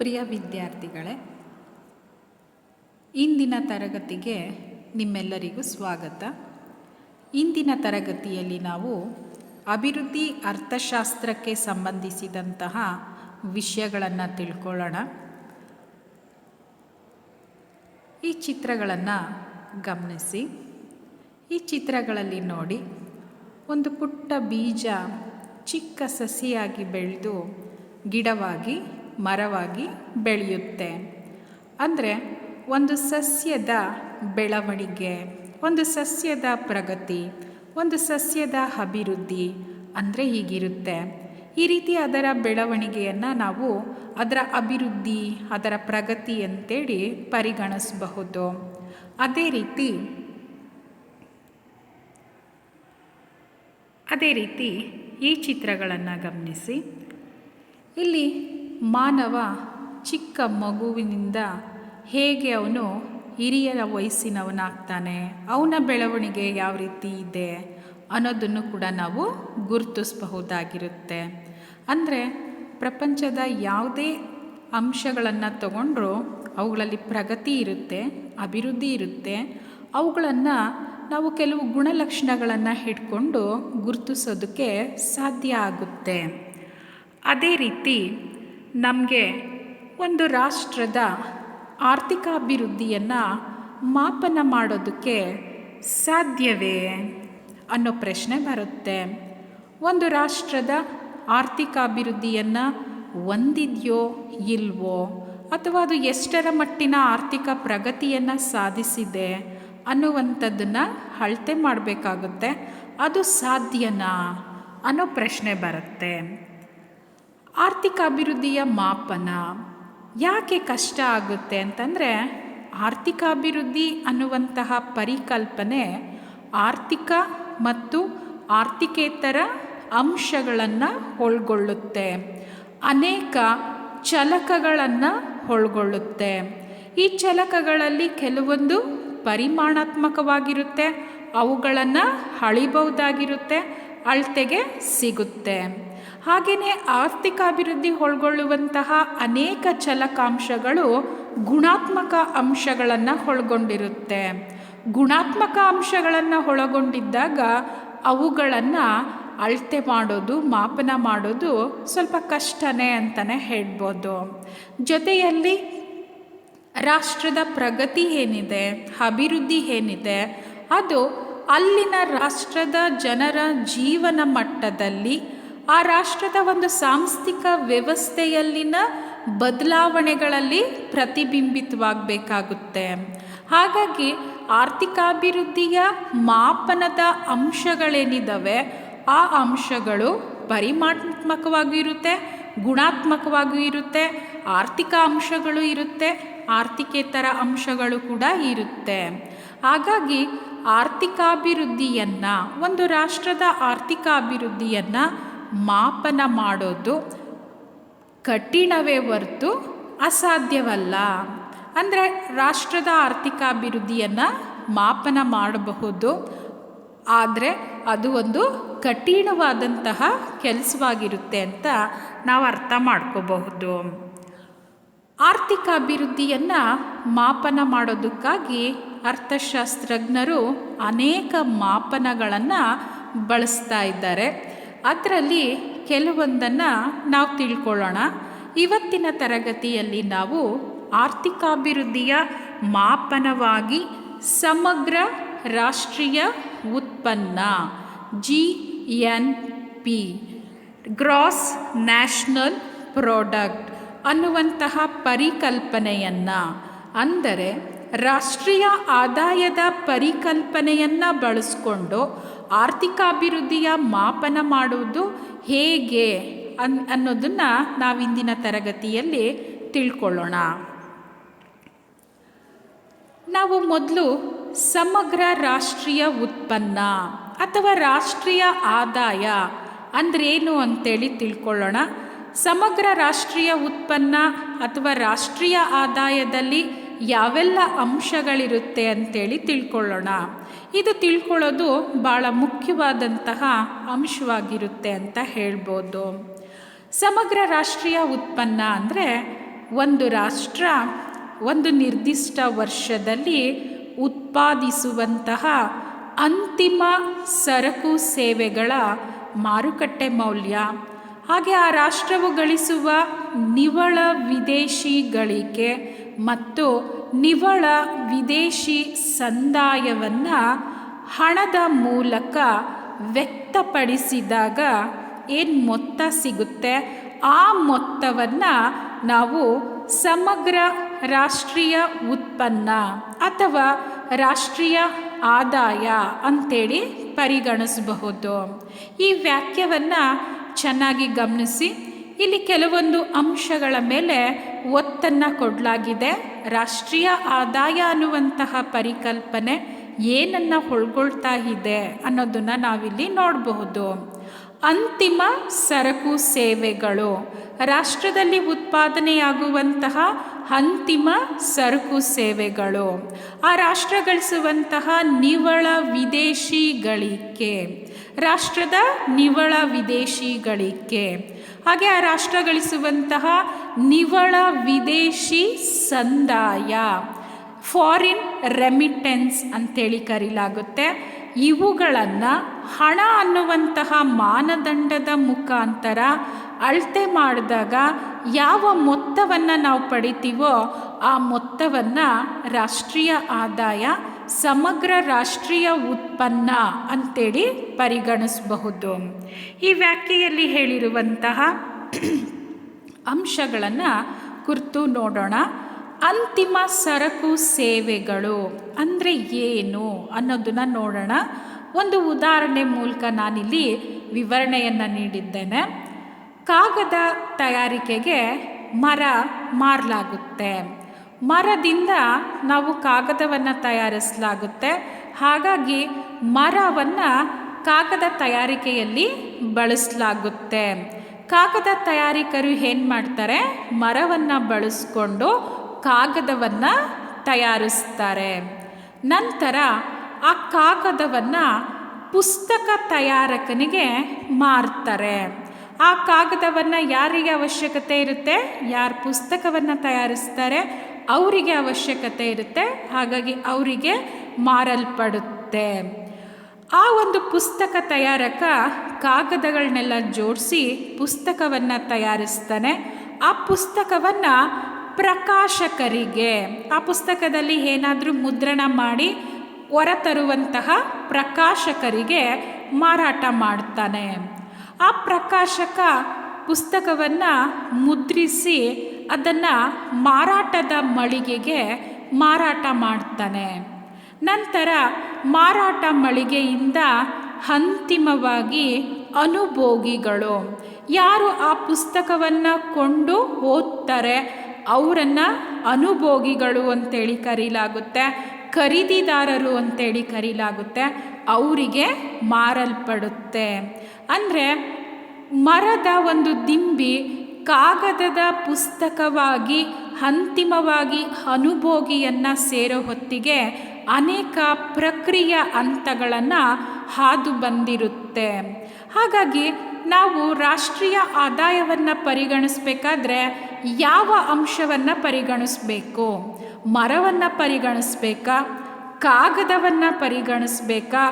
ಪ್ರಿಯ ವಿದ್ಯಾರ್ಥಿಗಳೇ, ಇಂದಿನ ತರಗತಿಗೆ ನಿಮ್ಮೆಲ್ಲರಿಗೂ ಸ್ವಾಗತ. ಇಂದಿನ ತರಗತಿಯಲ್ಲಿ ನಾವು ಅಭಿವೃದ್ಧಿ ಅರ್ಥಶಾಸ್ತ್ರಕ್ಕೆ ಸಂಬಂಧಿಸಿದಂತಹ ವಿಷಯಗಳನ್ನು ತಿಳ್ಕೊಳ್ಳೋಣ. ಈ ಚಿತ್ರಗಳನ್ನು ಗಮನಿಸಿ. ಈ ಚಿತ್ರಗಳಲ್ಲಿ ನೋಡಿ, ಒಂದು ಪುಟ್ಟ ಬೀಜ ಚಿಕ್ಕ ಸಸಿಯಾಗಿ ಬೆಳೆದು ಗಿಡವಾಗಿ ಮರವಾಗಿ ಬೆಳೆಯುತ್ತೆ. ಅಂದರೆ ಒಂದು ಸಸ್ಯದ ಬೆಳವಣಿಗೆ, ಒಂದು ಸಸ್ಯದ ಪ್ರಗತಿ, ಒಂದು ಸಸ್ಯದ ಅಭಿವೃದ್ಧಿ ಅಂದರೆ ಹೀಗಿರುತ್ತೆ. ಈ ರೀತಿ ಅದರ ಬೆಳವಣಿಗೆಯನ್ನು ನಾವು ಅದರ ಅಭಿವೃದ್ಧಿ, ಅದರ ಪ್ರಗತಿ ಅಂತೇಳಿ ಪರಿಗಣಿಸಬಹುದು. ಅದೇ ರೀತಿ ಅದೇ ರೀತಿ ಈ ಚಿತ್ರಗಳನ್ನು ಗಮನಿಸಿ. ಇಲ್ಲಿ ಮಾನವ ಚಿಕ್ಕ ಮಗುವಿನಿಂದ ಹೇಗೆ ಅವನು ಹಿರಿಯರ ವಯಸ್ಸಿನವನಾಗ್ತಾನೆ, ಅವನ ಬೆಳವಣಿಗೆ ಯಾವ ರೀತಿ ಇದೆ ಅನ್ನೋದನ್ನು ಕೂಡ ನಾವು ಗುರುತಿಸಬಹುದಾಗಿರುತ್ತೆ. ಅಂದರೆ ಪ್ರಪಂಚದ ಯಾವುದೇ ಅಂಶಗಳನ್ನು ತಗೊಂಡ್ರೂ ಅವುಗಳಲ್ಲಿ ಪ್ರಗತಿ ಇರುತ್ತೆ, ಅಭಿವೃದ್ಧಿ ಇರುತ್ತೆ. ಅವುಗಳನ್ನು ನಾವು ಕೆಲವು ಗುಣಲಕ್ಷಣಗಳನ್ನು ಹಿಡ್ಕೊಂಡು ಗುರುತಿಸೋದಕ್ಕೆ ಸಾಧ್ಯ ಆಗುತ್ತೆ. ಅದೇ ರೀತಿ ನಮಗೆ ಒಂದು ರಾಷ್ಟ್ರದ ಆರ್ಥಿಕಾಭಿವೃದ್ಧಿಯನ್ನು ಮಾಪನ ಮಾಡೋದಕ್ಕೆ ಸಾಧ್ಯವೇ ಅನ್ನೋ ಪ್ರಶ್ನೆ ಬರುತ್ತೆ. ಒಂದು ರಾಷ್ಟ್ರದ ಆರ್ಥಿಕಾಭಿವೃದ್ಧಿಯನ್ನು ಹೊಂದಿದೆಯೋ ಇಲ್ವೋ ಅಥವಾ ಅದು ಎಷ್ಟರ ಮಟ್ಟಿನ ಆರ್ಥಿಕ ಪ್ರಗತಿಯನ್ನು ಸಾಧಿಸಿದೆ ಅನ್ನುವಂಥದ್ದನ್ನು ಅಳತೆ ಮಾಡಬೇಕಾಗುತ್ತೆ. ಅದು ಸಾಧ್ಯನಾ ಅನ್ನೋ ಪ್ರಶ್ನೆ ಬರುತ್ತೆ. ಆರ್ಥಿಕ ಅಭಿವೃದ್ಧಿಯ ಮಾಪನ ಯಾಕೆ ಕಷ್ಟ ಆಗುತ್ತೆ ಅಂತಂದರೆ ಆರ್ಥಿಕ ಅಭಿವೃದ್ಧಿ ಅನ್ನುವಂತಹ ಪರಿಕಲ್ಪನೆ ಆರ್ಥಿಕ ಮತ್ತು ಆರ್ಥಿಕೇತರ ಅಂಶಗಳನ್ನು ಒಳ್ಗೊಳ್ಳುತ್ತೆ. ಅನೇಕ ಚಲಕಗಳನ್ನು ಒಳ್ಗೊಳ್ಳುತ್ತೆ. ಈ ಚಲಕಗಳಲ್ಲಿ ಕೆಲವೊಂದು ಪರಿಮಾಣಾತ್ಮಕವಾಗಿರುತ್ತೆ, ಅವುಗಳನ್ನು ಅಳಿಬಹುದಾಗಿರುತ್ತೆ, ಅಳತೆಗೆ ಸಿಗುತ್ತೆ. ಹಾಗೆಯೇ ಆರ್ಥಿಕ ಅಭಿವೃದ್ಧಿ ಒಳಗೊಳ್ಳುವಂತಹ ಅನೇಕ ಚಲಕಾಂಶಗಳು ಗುಣಾತ್ಮಕ ಅಂಶಗಳನ್ನು ಒಳಗೊಂಡಿರುತ್ತೆ ಗುಣಾತ್ಮಕ ಅಂಶಗಳನ್ನು ಒಳಗೊಂಡಿದ್ದಾಗ ಅವುಗಳನ್ನು ಅಳತೆ ಮಾಡೋದು, ಮಾಪನ ಮಾಡೋದು ಸ್ವಲ್ಪ ಕಷ್ಟನೇ ಅಂತಲೇ ಹೇಳ್ಬೋದು. ಜೊತೆಯಲ್ಲಿ ರಾಷ್ಟ್ರದ ಪ್ರಗತಿ ಏನಿದೆ, ಅಭಿವೃದ್ಧಿ ಏನಿದೆ, ಅದು ಅಲ್ಲಿನ ರಾಷ್ಟ್ರದ ಜನರ ಜೀವನ ಮಟ್ಟದಲ್ಲಿ ಆ ರಾಷ್ಟ್ರದ ಒಂದು ಸಾಂಸ್ಥಿಕ ವ್ಯವಸ್ಥೆಯಲ್ಲಿನ ಬದಲಾವಣೆಗಳಲ್ಲಿ ಪ್ರತಿಬಿಂಬಿತವಾಗಬೇಕಾಗುತ್ತೆ. ಹಾಗಾಗಿ ಆರ್ಥಿಕಾಭಿವೃದ್ಧಿಯ ಮಾಪನದ ಅಂಶಗಳೇನಿದ್ದಾವೆ ಆ ಅಂಶಗಳು ಪರಿಮಾಣಾತ್ಮಕವಾಗೂ ಇರುತ್ತೆ, ಗುಣಾತ್ಮಕವಾಗೂ ಇರುತ್ತೆ, ಆರ್ಥಿಕ ಅಂಶಗಳು ಇರುತ್ತೆ, ಆರ್ಥಿಕೇತರ ಅಂಶಗಳು ಕೂಡ ಇರುತ್ತೆ. ಹಾಗಾಗಿ ಆರ್ಥಿಕಾಭಿವೃದ್ಧಿಯನ್ನು, ಒಂದು ರಾಷ್ಟ್ರದ ಆರ್ಥಿಕ ಅಭಿವೃದ್ಧಿಯನ್ನು ಮಾಪನ ಮಾಡೋದು ಕಠಿಣವೇ ಹೊರ್ತು ಅಸಾಧ್ಯವಲ್ಲ. ಅಂದರೆ ರಾಷ್ಟ್ರದ ಆರ್ಥಿಕ ಅಭಿವೃದ್ಧಿಯನ್ನು ಮಾಪನ ಮಾಡಬಹುದು. ಆದರೆ ಅದು ಒಂದು ಕಠಿಣವಾದಂತಹ ಕೆಲಸವಾಗಿರುತ್ತೆ ಅಂತ ನಾವು ಅರ್ಥ ಮಾಡ್ಕೋಬಹುದು. ಆರ್ಥಿಕ ಅಭಿವೃದ್ಧಿಯನ್ನು ಮಾಪನ ಮಾಡೋದಕ್ಕಾಗಿ ಅರ್ಥಶಾಸ್ತ್ರಜ್ಞರು ಅನೇಕ ಮಾಪನಗಳನ್ನು ಬಳಸ್ತಾ ಇದ್ದಾರೆ. ಅದರಲ್ಲಿ ಕೆಲವೊಂದನ್ನು ನಾವು ತಿಳ್ಕೊಳ್ಳೋಣ. ಇವತ್ತಿನ ತರಗತಿಯಲ್ಲಿ ನಾವು ಆರ್ಥಿಕಾಭಿವೃದ್ಧಿಯ ಮಾಪನವಾಗಿ ಸಮಗ್ರ ರಾಷ್ಟ್ರೀಯ ಉತ್ಪನ್ನ G N P gross national product ಅನ್ನುವಂತಹ ಪರಿಕಲ್ಪನೆಯನ್ನು, ಅಂದರೆ ರಾಷ್ಟ್ರೀಯ ಆದಾಯದ ಪರಿಕಲ್ಪನೆಯನ್ನು ಬಳಸ್ಕೊಂಡು ಆರ್ಥಿಕಾಭಿವೃದ್ಧಿಯ ಮಾಪನ ಮಾಡುವುದು ಹೇಗೆ ಅನ್, ಅನ್ನೋದನ್ನು ನಾವಿಂದಿನ ತರಗತಿಯಲ್ಲಿ ತಿಳ್ಕೊಳ್ಳೋಣ. ನಾವು ಮೊದಲು ಸಮಗ್ರ ರಾಷ್ಟ್ರೀಯ ಉತ್ಪನ್ನ ಅಥವಾ ರಾಷ್ಟ್ರೀಯ ಆದಾಯ ಅಂದ್ರೇನು ಅಂತೇಳಿ ತಿಳ್ಕೊಳ್ಳೋಣ. ಸಮಗ್ರ ರಾಷ್ಟ್ರೀಯ ಉತ್ಪನ್ನ ಅಥವಾ ರಾಷ್ಟ್ರೀಯ ಆದಾಯದಲ್ಲಿ ಯಾವೆಲ್ಲ ಅಂಶಗಳಿರುತ್ತೆ ಅಂತೇಳಿ ತಿಳ್ಕೊಳ್ಳೋಣ. ಇದು ತಿಳ್ಕೊಳ್ಳೋದು ಭಾಳ ಮುಖ್ಯವಾದಂತಹ ಅಂಶವಾಗಿರುತ್ತೆ ಅಂತ ಹೇಳ್ಬೋದು. ಸಮಗ್ರ ರಾಷ್ಟ್ರೀಯ ಉತ್ಪನ್ನ ಅಂದರೆ ಒಂದು ರಾಷ್ಟ್ರ ಒಂದು ನಿರ್ದಿಷ್ಟ ವರ್ಷದಲ್ಲಿ ಉತ್ಪಾದಿಸುವಂತಹ ಅಂತಿಮ ಸರಕು ಸೇವೆಗಳ ಮಾರುಕಟ್ಟೆ ಮೌಲ್ಯ, ಹಾಗೆ ಆ ರಾಷ್ಟ್ರವು ಗಳಿಸುವ ನಿವ್ವಳ ವಿದೇಶಿ ಗಳಿಕೆ ಮತ್ತು ನಿವ್ವಳ ವಿದೇಶಿ ಸಂದಾಯವನ್ನು ಹಣದ ಮೂಲಕ ವ್ಯಕ್ತಪಡಿಸಿದಾಗ ಏನು ಮೊತ್ತ ಸಿಗುತ್ತೆ? ಆ ಮೊತ್ತವನ್ನು ನಾವು ಸಮಗ್ರ ರಾಷ್ಟ್ರೀಯ ಉತ್ಪನ್ನ ಅಥವಾ ರಾಷ್ಟ್ರೀಯ ಆದಾಯ ಅಂತೇಳಿ ಪರಿಗಣಿಸಬಹುದು. ಈ ವ್ಯಾಖ್ಯವನ್ನು ಚೆನ್ನಾಗಿ ಗಮನಿಸಿ. ಇಲ್ಲಿ ಕೆಲವೊಂದು ಅಂಶಗಳ ಮೇಲೆ ಒತ್ತನ್ನು ಕೊಡಲಾಗಿದೆ. ರಾಷ್ಟ್ರೀಯ ಆದಾಯ ಅನ್ನುವಂತಹ ಪರಿಕಲ್ಪನೆ ಏನನ್ನು ಒಳ್ಗೊಳ್ತಾ ಇದೆ ಅನ್ನೋದನ್ನು ನಾವಿಲ್ಲಿ ನೋಡಬಹುದು. ಅಂತಿಮ ಸರಕು ಸೇವೆಗಳು. ರಾಷ್ಟ್ರದಲ್ಲಿ ಉತ್ಪಾದನೆಯಾಗುವಂತಹ ಅಂತಿಮ ಸರಕು ಸೇವೆಗಳು. ಆ ರಾಷ್ಟ್ರ ಗಳಿಸುವಂತಹ ನಿವಳ ವಿದೇಶಿ ಗಳಿಕೆ. ರಾಷ್ಟ್ರದ ನಿವಳ ವಿದೇಶಿ ಗಳಿಕೆ. ಹಾಗೆ ಆ ರಾಷ್ಟ್ರ ಗಳಿಸುವಂತಹ ನಿವಳ ವಿದೇಶಿ ಸಂದಾಯ ಫಾರಿನ್ ರೆಮಿಟೆನ್ಸ್ ಅಂತೇಳಿ ಕರೀಲಾಗುತ್ತೆ. ಇವುಗಳನ್ನು ಹಣ ಅನ್ನುವಂತಹ ಮಾನದಂಡದ ಮುಖಾಂತರ ಅಳತೆ ಮಾಡಿದಾಗ ಯಾವ ಮೊತ್ತವನ್ನು ನಾವು ಪಡಿತೀವೋ ಆ ಮೊತ್ತವನ್ನು ರಾಷ್ಟ್ರೀಯ ಆದಾಯ ಸಮಗ್ರ ರಾಷ್ಟ್ರೀಯ ಉತ್ಪನ್ನ ಅಂತೇಳಿ ಪರಿಗಣಿಸಬಹುದು. ಈ ವ್ಯಾಖ್ಯೆಯಲ್ಲಿ ಹೇಳಿರುವಂತಹ ಅಂಶಗಳನ್ನು ಕುರಿತು ನೋಡೋಣ. ಅಂತಿಮ ಸರಕು ಸೇವೆಗಳು ಅಂದರೆ ಏನು ಅನ್ನೋದನ್ನು ನೋಡೋಣ. ಒಂದು ಉದಾಹರಣೆ ಮೂಲಕ ನಾನಿಲ್ಲಿ ವಿವರಣೆಯನ್ನು ನೀಡಿದ್ದೇನೆ. ಕಾಗದ ತಯಾರಿಕೆಗೆ ಮರ ಮಾರಲಾಗುತ್ತೆ. ಮರದಿಂದ ನಾವು ಕಾಗದವನ್ನು ತಯಾರಿಸಲಾಗುತ್ತೆ. ಹಾಗಾಗಿ ಮರವನ್ನು ಕಾಗದ ತಯಾರಿಕೆಯಲ್ಲಿ ಬಳಸಲಾಗುತ್ತೆ. ಕಾಗದ ತಯಾರಿಕರು ಏನು ಮಾಡ್ತಾರೆ? ಮರವನ್ನು ಬಳಸ್ಕೊಂಡು ಕಾಗದವನ್ನು ತಯಾರಿಸ್ತಾರೆ. ನಂತರ ಆ ಕಾಗದವನ್ನು ಪುಸ್ತಕ ತಯಾರಕನಿಗೆ ಮಾರ್ತಾರೆ. ಆ ಕಾಗದವನ್ನು ಯಾರಿಗೆ ಅವಶ್ಯಕತೆ ಇರುತ್ತೆ? ಯಾರು ಪುಸ್ತಕವನ್ನು ತಯಾರಿಸ್ತಾರೆ? ಅವರಿಗೆ ಅವಶ್ಯಕತೆ ಇರುತ್ತೆ. ಹಾಗಾಗಿ ಅವರಿಗೆ ಮಾರಲ್ಪಡುತ್ತೆ. ಆ ಒಂದು ಪುಸ್ತಕ ತಯಾರಕ ಕಾಗದಗಳನ್ನೆಲ್ಲ ಜೋಡಿಸಿ ಪುಸ್ತಕವನ್ನು ತಯಾರಿಸ್ತಾನೆ. ಆ ಪುಸ್ತಕವನ್ನು ಪ್ರಕಾಶಕರಿಗೆ, ಆ ಪುಸ್ತಕದಲ್ಲಿ ಏನಾದರೂ ಮುದ್ರಣ ಮಾಡಿ ಹೊರತರುವಂತಹ ಪ್ರಕಾಶಕರಿಗೆ ಮಾರಾಟ ಮಾಡ್ತಾನೆ. ಆ ಪ್ರಕಾಶಕ ಪುಸ್ತಕವನ್ನು ಮುದ್ರಿಸಿ ಅದನ್ನು ಮಾರಾಟದ ಮಳಿಗೆಗೆ ಮಾರಾಟ ಮಾಡ್ತಾನೆ. ನಂತರ ಮಾರಾಟ ಮಳಿಗೆಯಿಂದ ಅಂತಿಮವಾಗಿ ಅನುಭೋಗಿಗಳು. ಯಾರು ಆ ಪುಸ್ತಕವನ್ನು ಕೊಂಡು ಓದ್ತಾರೆ ಅವರನ್ನು ಅನುಭೋಗಿಗಳು ಅಂತೇಳಿ ಕರೀಲಾಗುತ್ತೆ, ಖರೀದಿದಾರರು ಅಂತೇಳಿ ಕರೀಲಾಗುತ್ತೆ, ಅವರಿಗೆ ಮಾರಲ್ಪಡುತ್ತೆ. ಅಂದರೆ ಮರದ ಒಂದು ದಿಂಬಿ ಕಾಗದದ ಪುಸ್ತಕವಾಗಿ, ಅಂತಿಮವಾಗಿ ಅನುಭೋಗಿಯನ್ನು ಸೇರೋ ಹೊತ್ತಿಗೆ ಅನೇಕ ಪ್ರಕ್ರಿಯೆ ಹಂತಗಳನ್ನು ಹಾದು ಬಂದಿರುತ್ತೆ. ಹಾಗಾಗಿ ನಾವು ರಾಷ್ಟ್ರೀಯ ಆದಾಯವನ್ನು ಪರಿಗಣಿಸಬೇಕಾದ್ರೆ ಯಾವ ಅಂಶವನ್ನು ಪರಿಗಣಿಸ್ಬೇಕು? ಮರವನ್ನು ಪರಿಗಣಿಸ್ಬೇಕಾ? ಕಾಗದವನ್ನು ಪರಿಗಣಿಸ್ಬೇಕಾ?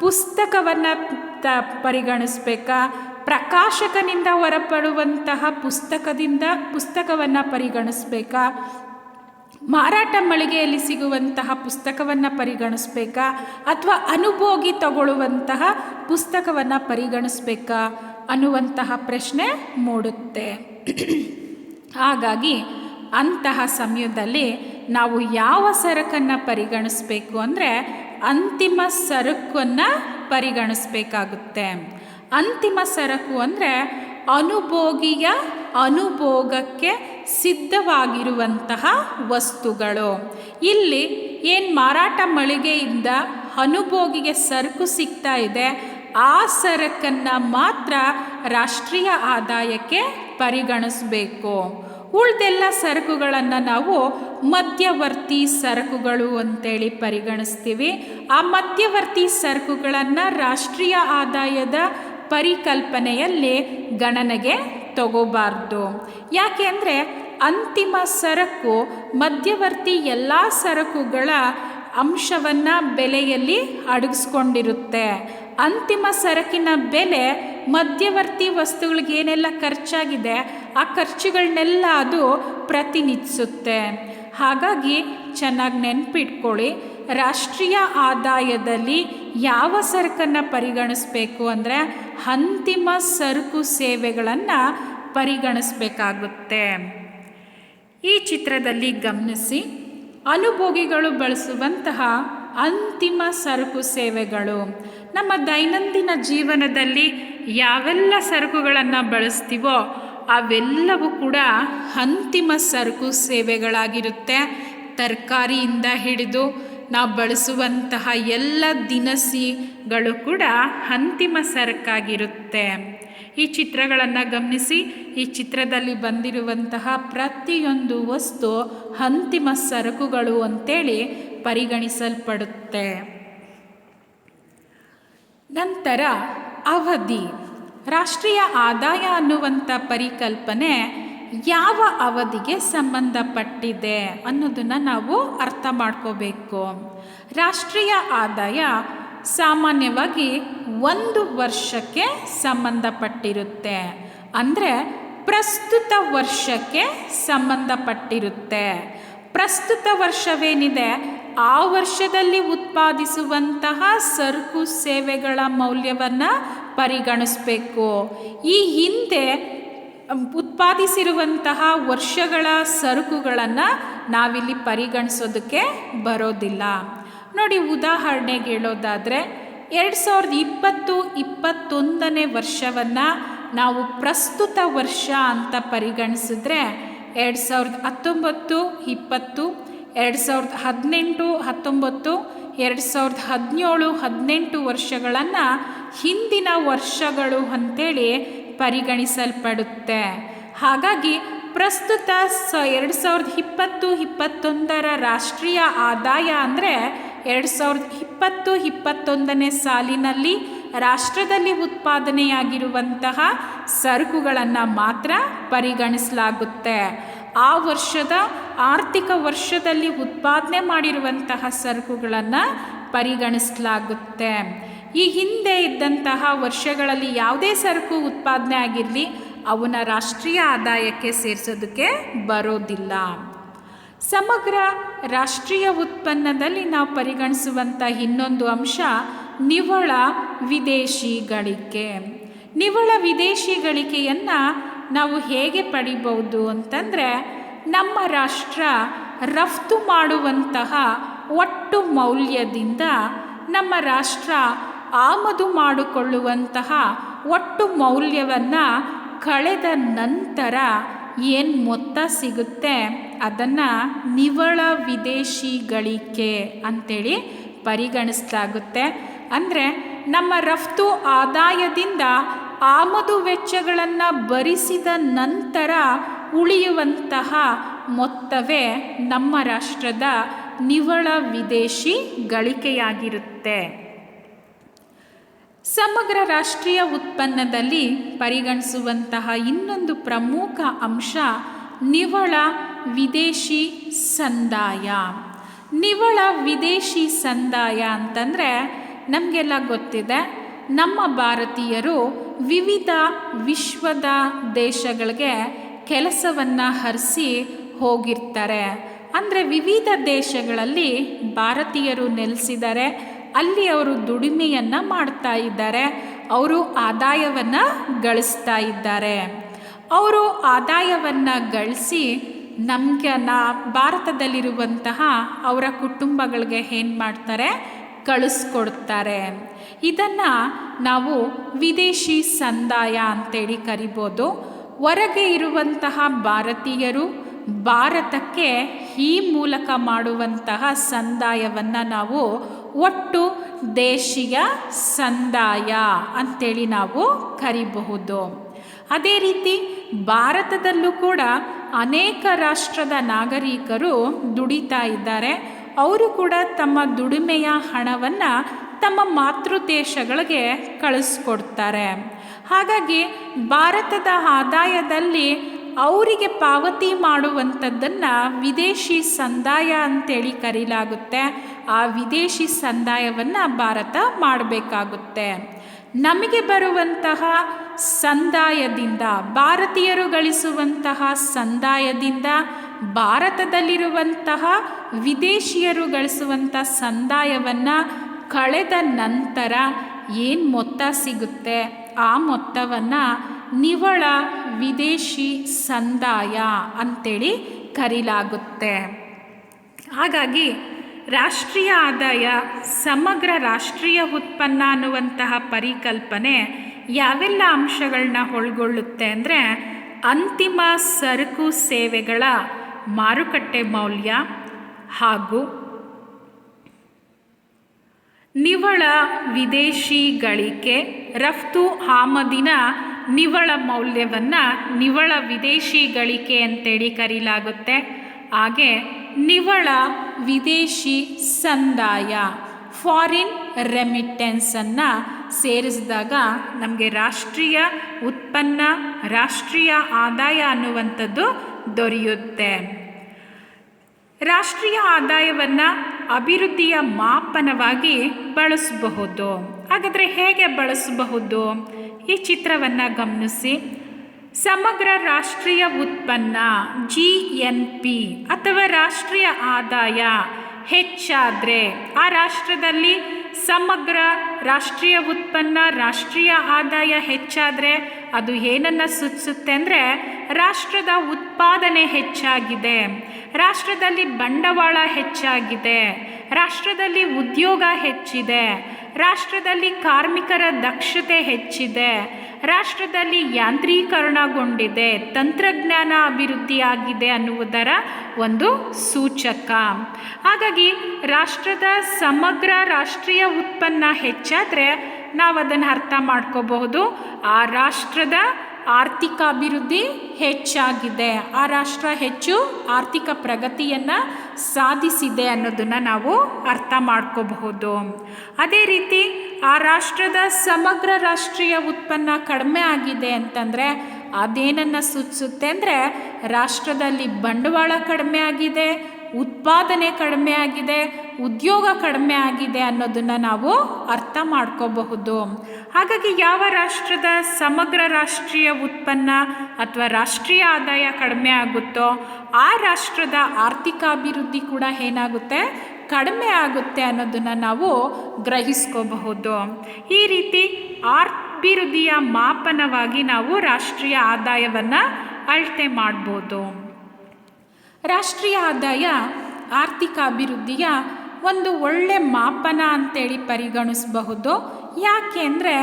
ಪುಸ್ತಕವನ್ನು ತ, ಪರಿಗಣಿಸ್ಬೇಕಾ? ಪ್ರಕಾಶಕನಿಂದ ಹೊರಪಡುವಂತಹ ಪುಸ್ತಕದಿಂದ ಪುಸ್ತಕವನ್ನು ಪರಿಗಣಿಸ್ಬೇಕಾ? ಮಾರಾಟ ಮಳಿಗೆಯಲ್ಲಿ ಸಿಗುವಂತಹ ಪುಸ್ತಕವನ್ನು ಪರಿಗಣಿಸ್ಬೇಕಾ? ಅಥವಾ ಅನುಭೋಗಿ ತಗೊಳ್ಳುವಂತಹ ಪುಸ್ತಕವನ್ನು ಪರಿಗಣಿಸ್ಬೇಕಾ? ಅನ್ನುವಂತಹ ಪ್ರಶ್ನೆ ಮೂಡುತ್ತೆ. ಹಾಗಾಗಿ ಅಂತಹ ಸಮಯದಲ್ಲಿ ನಾವು ಯಾವ ಸರಕನ್ನು ಪರಿಗಣಿಸ್ಬೇಕು ಅಂದರೆ ಅಂತಿಮ ಸರಕನ್ನು ಪರಿಗಣಿಸ್ಬೇಕಾಗುತ್ತೆ. ಅಂತಿಮ ಸರಕು ಅಂದರೆ ಅನುಭೋಗಿಯ ಅನುಭೋಗಕ್ಕೆ ಸಿದ್ಧವಾಗಿರುವಂತಹ ವಸ್ತುಗಳು. ಇಲ್ಲಿ ಏನು ಮಾರಾಟ ಮಳಿಗೆಯಿಂದ ಅನುಭೋಗಿಗೆ ಸರಕು ಸಿಗ್ತಾ ಇದೆ, ಆ ಸರಕನ್ನು ಮಾತ್ರ ರಾಷ್ಟ್ರೀಯ ಆದಾಯಕ್ಕೆ ಪರಿಗಣಿಸಬೇಕು. ಉಳ್ದೆಲ್ಲ ಸರಕುಗಳನ್ನು ನಾವು ಮಧ್ಯವರ್ತಿ ಸರಕುಗಳು ಅಂತೇಳಿ ಪರಿಗಣಿಸ್ತೀವಿ. ಆ ಮಧ್ಯವರ್ತಿ ಸರಕುಗಳನ್ನು ರಾಷ್ಟ್ರೀಯ ಆದಾಯದ ಪರಿಕಲ್ಪನೆಯಲ್ಲಿ ಗಣನೆಗೆ ತಗೋಬಾರ್ದು. ಯಾಕೆಂದರೆ ಅಂತಿಮ ಸರಕು, ಮಧ್ಯವರ್ತಿ ಎಲ್ಲ ಸರಕುಗಳ ಅಂಶವನ್ನು ಬೆಲೆಯಲ್ಲಿ ಅಡಗಿಸ್ಕೊಂಡಿರುತ್ತೆ. ಅಂತಿಮ ಸರಕಿನ ಬೆಲೆ ಮಧ್ಯವರ್ತಿ ವಸ್ತುಗಳಿಗೆ ಏನೆಲ್ಲ ಖರ್ಚಾಗಿದೆ, ಆ ಖರ್ಚುಗಳನ್ನೆಲ್ಲ ಅದು ಪ್ರತಿನಿಧಿಸುತ್ತೆ. ಹಾಗಾಗಿ ಚೆನ್ನಾಗಿ ನೆನಪಿಟ್ಕೊಳ್ಳಿ. ರಾಷ್ಟ್ರೀಯ ಆದಾಯದಲ್ಲಿ ಯಾವ ಸರಕನ್ನು ಪರಿಗಣಿಸಬೇಕು ಅಂದರೆ ಅಂತಿಮ ಸರಕು ಸೇವೆಗಳನ್ನು ಪರಿಗಣಿಸಬೇಕಾಗುತ್ತೆ. ಈ ಚಿತ್ರದಲ್ಲಿ ಗಮನಿಸಿ, ಅನುಭೋಗಿಗಳು ಬಳಸುವಂತಹ ಅಂತಿಮ ಸರಕು ಸೇವೆಗಳು. ನಮ್ಮ ದೈನಂದಿನ ಜೀವನದಲ್ಲಿ ಯಾವೆಲ್ಲ ಸರಕುಗಳನ್ನು ಬಳಸ್ತೀವೋ ಅವೆಲ್ಲವೂ ಕೂಡ ಅಂತಿಮ ಸರಕು ಸೇವೆಗಳಾಗಿರುತ್ತೆ. ತರಕಾರಿಯಿಂದ ಹಿಡಿದು ನಾವು ಬಳಸುವಂತಹ ಎಲ್ಲ ದಿನಸಿಗಳು ಕೂಡ ಅಂತಿಮ ಸರಕಾಗಿರುತ್ತೆ. ಈ ಚಿತ್ರಗಳನ್ನು ಗಮನಿಸಿ, ಈ ಚಿತ್ರದಲ್ಲಿ ಬಂದಿರುವಂತಹ ಪ್ರತಿಯೊಂದು ವಸ್ತು ಅಂತಿಮ ಸರಕುಗಳು ಅಂತೇಳಿ ಪರಿಗಣಿಸಲ್ಪಡುತ್ತೆ. ನಂತರ ಅವಧಿ. ರಾಷ್ಟ್ರೀಯ ಆದಾಯ ಅನ್ನುವಂಥ ಪರಿಕಲ್ಪನೆ ಯಾವ ಅವಧಿಗೆ ಸಂಬಂಧಪಟ್ಟಿದೆ ಅನ್ನೋದನ್ನು ನಾವು ಅರ್ಥ ಮಾಡ್ಕೋಬೇಕು. ರಾಷ್ಟ್ರೀಯ ಆದಾಯ ಸಾಮಾನ್ಯವಾಗಿ ಒಂದು ವರ್ಷಕ್ಕೆ ಸಂಬಂಧಪಟ್ಟಿರುತ್ತೆ. ಅಂದರೆ ಪ್ರಸ್ತುತ ವರ್ಷಕ್ಕೆ ಸಂಬಂಧಪಟ್ಟಿರುತ್ತೆ. ಪ್ರಸ್ತುತ ವರ್ಷವೇನಿದೆ? ಆ ವರ್ಷದಲ್ಲಿ ಉತ್ಪಾದಿಸುವಂತಹ ಸರಕು ಸೇವೆಗಳ ಮೌಲ್ಯವನ್ನು ಪರಿಗಣಿಸಬೇಕು. ಈ ಹಿಂದೆ ಉತ್ಪಾದಿಸಿರುವಂತಹ ವರ್ಷಗಳ ಸರಕುಗಳನ್ನು ನಾವಿಲ್ಲಿ ಪರಿಗಣಿಸೋದಕ್ಕೆ ಬರೋದಿಲ್ಲ. ನೋಡಿ ಉದಾಹರಣೆಗೆ ಹೇಳೋದಾದರೆ, ಎರಡು ಸಾವಿರದ ಇಪ್ಪತ್ತು, ಇಪ್ಪತ್ತೊಂದನೇ ವರ್ಷವನ್ನು ನಾವು ಪ್ರಸ್ತುತ ವರ್ಷ ಅಂತ ಪರಿಗಣಿಸಿದ್ರೆ, ಎರಡು ಸಾವಿರದ ಹತ್ತೊಂಬತ್ತು, ಇಪ್ಪತ್ತು, ಎರಡು ಸಾವಿರದ ಹದಿನೆಂಟು, ಹತ್ತೊಂಬತ್ತು, ಎರಡು ಸಾವಿರದ ಹದಿನೇಳು, ಹದಿನೆಂಟು ವರ್ಷಗಳನ್ನು ಹಿಂದಿನ ವರ್ಷಗಳು ಅಂಥೇಳಿ ಪರಿಗಣಿಸಲ್ಪಡುತ್ತೆ. ಹಾಗಾಗಿ ಪ್ರಸ್ತುತ ಸ ಎರಡು ಸಾವಿರದ ಇಪ್ಪತ್ತು, ಇಪ್ಪತ್ತೊಂದರ ರಾಷ್ಟ್ರೀಯ ಆದಾಯ ಅಂದರೆ ಎರಡು ಸಾವಿರದ ಇಪ್ಪತ್ತು, ಇಪ್ಪತ್ತೊಂದನೇ ಸಾಲಿನಲ್ಲಿ ರಾಷ್ಟ್ರದಲ್ಲಿ ಉತ್ಪಾದನೆಯಾಗಿರುವಂತಹ ಸರಕುಗಳನ್ನು ಮಾತ್ರ ಪರಿಗಣಿಸಲಾಗುತ್ತೆ. ಆ ವರ್ಷದ ಆರ್ಥಿಕ ವರ್ಷದಲ್ಲಿ ಉತ್ಪಾದನೆ ಮಾಡಿರುವಂತಹ ಸರಕುಗಳನ್ನು ಪರಿಗಣಿಸಲಾಗುತ್ತೆ. ಈ ಹಿಂದೆ ಇದ್ದಂತಹ ವರ್ಷಗಳಲ್ಲಿ ಯಾವುದೇ ಸರಕು ಉತ್ಪಾದನೆ ಆಗಿರಲಿ ಅವನ ರಾಷ್ಟ್ರೀಯ ಆದಾಯಕ್ಕೆ ಸೇರಿಸೋದಕ್ಕೆ ಬರೋದಿಲ್ಲ. ಸಮಗ್ರ ರಾಷ್ಟ್ರೀಯ ಉತ್ಪನ್ನದಲ್ಲಿ ನಾವು ಪರಿಗಣಿಸುವಂಥ ಇನ್ನೊಂದು ಅಂಶ ನಿವ್ವಳ ವಿದೇಶಿ ಗಳಿಕೆ ನಿವ್ವಳ ವಿದೇಶಿ ಗಳಿಕೆಯನ್ನು ನಾವು ಹೇಗೆ ಪಡಿಬಹುದು ಅಂತಂದರೆ, ನಮ್ಮ ರಾಷ್ಟ್ರ ರಫ್ತು ಮಾಡುವಂತಹ ಒಟ್ಟು ಮೌಲ್ಯದಿಂದ ನಮ್ಮ ರಾಷ್ಟ್ರ ಆಮದು ಮಾಡಿಕೊಳ್ಳುವಂತಹ ಒಟ್ಟು ಮೌಲ್ಯವನ್ನು ಕಳೆದ ನಂತರ ಏನು ಮೊತ್ತ ಸಿಗುತ್ತೆ? ಅದನ್ನು ನಿವಳ ವಿದೇಶಿ ಗಳಿಕೆ ಅಂಥೇಳಿ ಪರಿಗಣಿಸಲಾಗುತ್ತೆ. ಅಂದರೆ ನಮ್ಮ ರಫ್ತು ಆದಾಯದಿಂದ ಆಮದು ವೆಚ್ಚಗಳನ್ನು ಭರಿಸಿದ ನಂತರ ಉಳಿಯುವಂತಹ ಮೊತ್ತವೇ ನಮ್ಮ ರಾಷ್ಟ್ರದ ನಿವಳ ವಿದೇಶಿ ಗಳಿಕೆಯಾಗಿರುತ್ತೆ. ಸಮಗ್ರ ರಾಷ್ಟ್ರೀಯ ಉತ್ಪನ್ನದಲ್ಲಿ ಪರಿಗಣಿಸುವಂತಹ ಇನ್ನೊಂದು ಪ್ರಮುಖ ಅಂಶ ನಿವ್ವಳ ವಿದೇಶಿ ಸಂದಾಯ. ನಿವ್ವಳ ವಿದೇಶಿ ಸಂದಾಯ ಅಂತಂದರೆ ನಮಗೆಲ್ಲ ಗೊತ್ತಿದೆ, ನಮ್ಮ ಭಾರತೀಯರು ವಿವಿಧ ವಿಶ್ವದ ದೇಶಗಳಿಗೆ ಕೆಲಸವನ್ನು ಹರಿಸಿ ಹೋಗಿರ್ತಾರೆ. ಅಂದರೆ ವಿವಿಧ ದೇಶಗಳಲ್ಲಿ ಭಾರತೀಯರು ನೆಲೆಸಿದ್ದಾರೆ ಅಲ್ಲಿ ಅವರು ದುಡಿಮೆಯನ್ನು ಮಾಡ್ತಾ ಇದ್ದಾರೆ. ಅವರು ಆದಾಯವನ್ನು ಗಳಿಸ್ತಾ ಇದ್ದಾರೆ. ಅವರು ಆದಾಯವನ್ನು ಗಳಿಸಿ ನಮಗೆ ನಾ ಭಾರತದಲ್ಲಿರುವಂತಹ ಅವರ ಕುಟುಂಬಗಳಿಗೆ ಏನು ಮಾಡ್ತಾರೆ? ಕಳಿಸ್ಕೊಡ್ತಾರೆ. ಇದನ್ನು ನಾವು ವಿದೇಶಿ ಸಂದಾಯ ಅಂತೇಳಿ ಕರಿಬೋದು. ಹೊರಗೆ ಇರುವಂತಹ ಭಾರತೀಯರು ಭಾರತಕ್ಕೆ ಈ ಮೂಲಕ ಮಾಡುವಂತಹ ಸಂದಾಯವನ್ನು ನಾವು ಒಟ್ಟು ದೇಶೀಯ ಸಂದಾಯ ಅಂತೇಳಿ ನಾವು ಕರಿಬಹುದು. ಅದೇ ರೀತಿ ಭಾರತದಲ್ಲೂ ಕೂಡ ಅನೇಕ ರಾಷ್ಟ್ರದ ನಾಗರಿಕರು ದುಡಿತಾ ಇದ್ದಾರೆ. ಅವರು ಕೂಡ ತಮ್ಮ ದುಡಿಮೆಯ ಹಣವನ್ನು ತಮ್ಮ ಮಾತೃ ದೇಶಗಳಿಗೆ ಕಳಿಸ್ಕೊಡ್ತಾರೆ. ಹಾಗಾಗಿ ಭಾರತದ ಆದಾಯದಲ್ಲಿ ಅವರಿಗೆ ಪಾವತಿ ಮಾಡುವಂಥದ್ದನ್ನು ವಿದೇಶಿ ಸಂದಾಯ ಅಂತೇಳಿ ಕರೀಲಾಗುತ್ತೆ. ಆ ವಿದೇಶಿ ಸಂದಾಯವನ್ನು ಭಾರತ ಮಾಡಬೇಕಾಗುತ್ತೆ. ನಮಗೆ ಬರುವಂತಹ ಸಂದಾಯದಿಂದ, ಭಾರತೀಯರು ಗಳಿಸುವಂತಹ ಸಂದಾಯದಿಂದ, ಭಾರತದಲ್ಲಿರುವಂತಹ ವಿದೇಶಿಯರು ಗಳಿಸುವಂಥ ಸಂದಾಯವನ್ನು ಕಳೆದ ನಂತರ ಏನು ಮೊತ್ತ ಸಿಗುತ್ತೆ? ಆ ಮೊತ್ತವನ್ನು ನಿವ್ವಳ ವಿದೇಶಿ ಸಂದಾಯ ಅಂತೇಳಿ ಕರೀಲಾಗುತ್ತೆ. ಹಾಗಾಗಿ ರಾಷ್ಟ್ರೀಯ ಆದಾಯ, ಸಮಗ್ರ ರಾಷ್ಟ್ರೀಯ ಉತ್ಪನ್ನ ಅನ್ನುವಂತಹ ಪರಿಕಲ್ಪನೆ ಯಾವೆಲ್ಲ ಅಂಶಗಳನ್ನ ಒಳಗೊಳ್ಳುತ್ತೆ ಅಂದರೆ ಅಂತಿಮ ಸರಕು ಸೇವೆಗಳ ಮಾರುಕಟ್ಟೆ ಮೌಲ್ಯ ಹಾಗೂ ನಿವಳ ವಿದೇಶಿ ಗಳಿಕೆ, ರಫ್ತು ಆಮದಿನ ನಿವ್ವಳ ಮೌಲ್ಯವನ್ನು ನಿವ್ವಳ ವಿದೇಶಿ ಗಳಿಕೆ ಅಂತೇಳಿ ಕರೀಲಾಗುತ್ತೆ. ಹಾಗೆ ನಿವ್ವಳ ವಿದೇಶಿ ಸಂದಾಯ ಫಾರಿನ್ ರೆಮಿಟೆನ್ಸನ್ನು ಸೇರಿಸಿದಾಗ ನಮಗೆ ರಾಷ್ಟ್ರೀಯ ಉತ್ಪನ್ನ, ರಾಷ್ಟ್ರೀಯ ಆದಾಯ ಅನ್ನುವಂಥದ್ದು ದೊರೆಯುತ್ತೆ. ರಾಷ್ಟ್ರೀಯ ಆದಾಯವನ್ನು ಅಭಿವೃದ್ಧಿಯ ಮಾಪನವಾಗಿ ಬಳಸಬಹುದು. ಹಾಗಾದರೆ ಹೇಗೆ ಬಳಸಬಹುದು? ಈ ಚಿತ್ರವನ್ನು ಗಮನಿಸಿ. ಸಮಗ್ರ ರಾಷ್ಟ್ರೀಯ ಉತ್ಪನ್ನ ಜಿ ಎನ್ ಪಿ ಅಥವಾ ರಾಷ್ಟ್ರೀಯ ಆದಾಯ ಹೆಚ್ಚಾದರೆ, ಆ ರಾಷ್ಟ್ರದಲ್ಲಿ ಸಮಗ್ರ ರಾಷ್ಟ್ರೀಯ ಉತ್ಪನ್ನ, ರಾಷ್ಟ್ರೀಯ ಆದಾಯ ಹೆಚ್ಚಾದರೆ ಅದು ಏನನ್ನು ಸೂಚಿಸುತ್ತೆ ಅಂದರೆ, ರಾಷ್ಟ್ರದ ಉತ್ಪಾದನೆ ಹೆಚ್ಚಾಗಿದೆ, ರಾಷ್ಟ್ರದಲ್ಲಿ ಬಂಡವಾಳ ಹೆಚ್ಚಾಗಿದೆ, ರಾಷ್ಟ್ರದಲ್ಲಿ ಉದ್ಯೋಗ ಹೆಚ್ಚಿದೆ ರಾಷ್ಟ್ರದಲ್ಲಿ ಕಾರ್ಮಿಕರ ದಕ್ಷತೆ ಹೆಚ್ಚಿದೆ, ರಾಷ್ಟ್ರದಲ್ಲಿ ಯಾಂತ್ರೀಕರಣಗೊಂಡಿದೆ, ತಂತ್ರಜ್ಞಾನ ಅಭಿವೃದ್ಧಿಯಾಗಿದೆ ಅನ್ನುವುದರ ಒಂದು ಸೂಚಕ. ಹಾಗಾಗಿ ರಾಷ್ಟ್ರದ ಸಮಗ್ರ ರಾಷ್ಟ್ರೀಯ ಉತ್ಪನ್ನ ಹೆಚ್ಚಾದರೆ ನಾವು ಅದನ್ನು ಅರ್ಥ ಮಾಡ್ಕೋಬಹುದು. ಆ ರಾಷ್ಟ್ರದ ಆರ್ಥಿಕ ಅಭಿವೃದ್ಧಿ ಹೆಚ್ಚಾಗಿದೆ. ಆ ರಾಷ್ಟ್ರ ಹೆಚ್ಚು ಆರ್ಥಿಕ ಪ್ರಗತಿಯನ್ನು ಸಾಧಿಸಿದೆ ಅನ್ನೋದನ್ನು ನಾವು ಅರ್ಥ ಮಾಡ್ಕೋಬಹುದು. ಅದೇ ರೀತಿ ಆ ರಾಷ್ಟ್ರದ ಸಮಗ್ರ ರಾಷ್ಟ್ರೀಯ ಉತ್ಪನ್ನ ಕಡಿಮೆ ಆಗಿದೆ ಅಂತಂದರೆ ಅದೇನನ್ನು ಸೂಚಿಸುತ್ತೆ ಅಂದರೆ ರಾಷ್ಟ್ರದಲ್ಲಿ ಬಂಡವಾಳ ಕಡಿಮೆ ಆಗಿದೆ ಉತ್ಪಾದನೆ ಕಡಿಮೆ ಆಗಿದೆ, ಉದ್ಯೋಗ ಕಡಿಮೆ ಆಗಿದೆ ಅನ್ನೋದನ್ನು ನಾವು ಅರ್ಥ ಮಾಡ್ಕೋಬಹುದು. ಹಾಗಾಗಿ ಯಾವ ರಾಷ್ಟ್ರದ ಸಮಗ್ರ ರಾಷ್ಟ್ರೀಯ ಉತ್ಪನ್ನ ಅಥವಾ ರಾಷ್ಟ್ರೀಯ ಆದಾಯ ಕಡಿಮೆ ಆಗುತ್ತೋ, ಆ ರಾಷ್ಟ್ರದ ಆರ್ಥಿಕ ಅಭಿವೃದ್ಧಿ ಕೂಡ ಏನಾಗುತ್ತೆ? ಕಡಿಮೆ ಆಗುತ್ತೆ ಅನ್ನೋದನ್ನು ನಾವು ಗ್ರಹಿಸ್ಕೋಬಹುದು. ಈ ರೀತಿ ಅಭಿವೃದ್ಧಿಯ ಮಾಪನವಾಗಿ ನಾವು ರಾಷ್ಟ್ರೀಯ ಆದಾಯವನ್ನು ಅಳತೆ ಮಾಡ್ಬೋದು. ರಾಷ್ಟ್ರೀಯ ಆದಾಯ, ಆರ್ಥಿಕ ಅಭಿವೃದ್ಧಿಯ ಒಂದು ಒಳ್ಳೆ ಮಾಪನ ಅಂತೇಳಿ ಪರಿಗಣಿಸಬಹುದು? ಯಾಕೆ ಅಂದರೆ